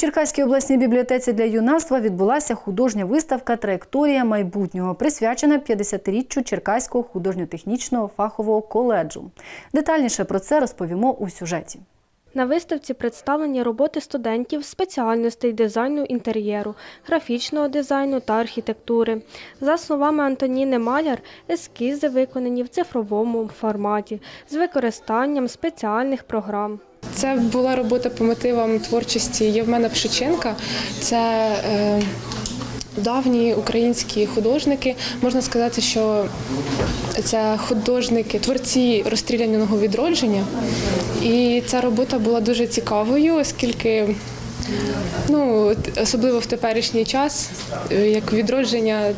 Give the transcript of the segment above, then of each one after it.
Черкаській обласній бібліотеці для юнацтва відбулася художня виставка Траєкторія майбутнього, присвячена 50-річчю Черкаського художньо-технічного фахового коледжу. Детальніше про це розповімо у сюжеті. На виставці представлені роботи студентів спеціальностей дизайну інтер'єру, графічного дизайну та архітектури. За словами Антоніни Маляр, ескізи виконані в цифровому форматі з використанням спеціальних програм. Це була робота по мотивам творчості Євмена Пшиченка. Це е, давні українські художники. Можна сказати, що це художники, творці розстріляного відродження. І ця робота була дуже цікавою, оскільки. Ну, особливо в теперішній час, е, як відродження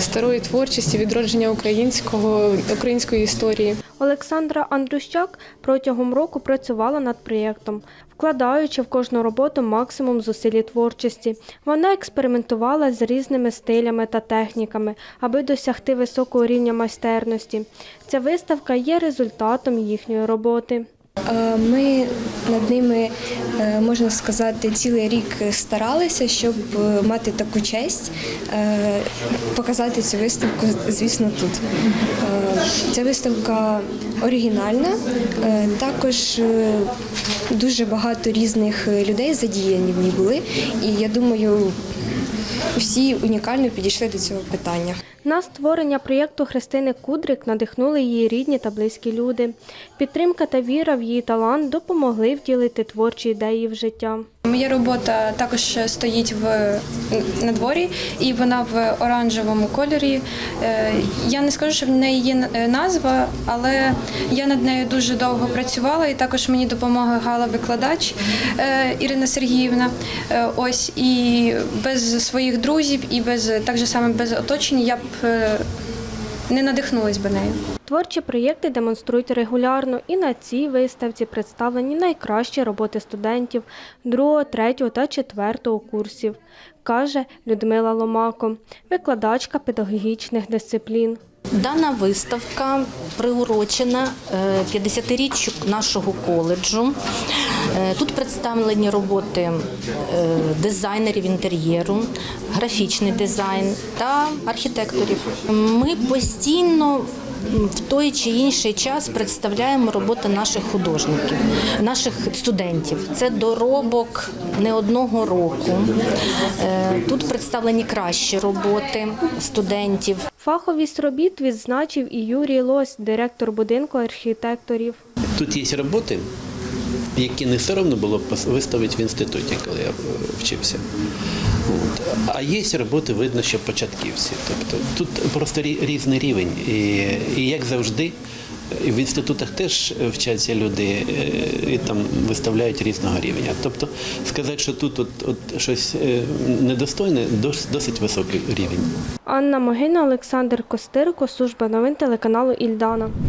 старої творчості, відродження українського, української історії. Олександра Андрющак протягом року працювала над проєктом, вкладаючи в кожну роботу максимум зусиль творчості. Вона експериментувала з різними стилями та техніками, аби досягти високого рівня майстерності. Ця виставка є результатом їхньої роботи. Е, Ми над ними, е, можна сказати, цілий рік старалися, щоб е, мати таку честь, показати цю виставку, звісно, тут. Ця виставка оригінальна, також дуже багато різних людей задіяні в ній були, і я думаю, всі унікально підійшли до цього питання. На створення проєкту Христини Кудрик надихнули її рідні та близькі люди. Підтримка та віра в її талант допомогли втілити творчі ідеї в життя. Моя робота також стоїть в на дворі, і вона в оранжевому кольорі. Е, Я не скажу, що в неї є е, назва, але я над нею дуже довго працювала, і також мені допомагала викладач е, Ірина Сергіївна. Ось і без своїх друзів, і без так же саме без оточення я б не надихнулись би нею. Творчі проєкти демонструють регулярно, і на цій виставці представлені найкращі роботи студентів 2, 3 та 4 курсів, каже Людмила Ломако, викладачка педагогічних дисциплін. Дана виставка приурочена е, 50-річчю нашого коледжу. Е, Тут представлені роботи е, дизайнерів інтер'єру, графічний дизайн та архітекторів. Ми постійно в той чи інший час представляємо роботи наших художників, наших студентів. Це доробок не одного року. Е, Тут представлені кращі роботи студентів. Фаховість робіт відзначив і Юрій Лось, директор будинку архітекторів. Тут є роботи, які не соромно було виставити в інституті, коли я е, вчився. От. А є роботи, видно, що початківці. Тобто тут просто різний рівень. І, і як завжди, в інститутах теж вчаться люди е, і там виставляють різного рівня. Тобто сказати, що тут от, от щось е, недостойне, досить високий рівень. Анна Могина, Олександр Костирко, служба новин телеканалу Ільдана.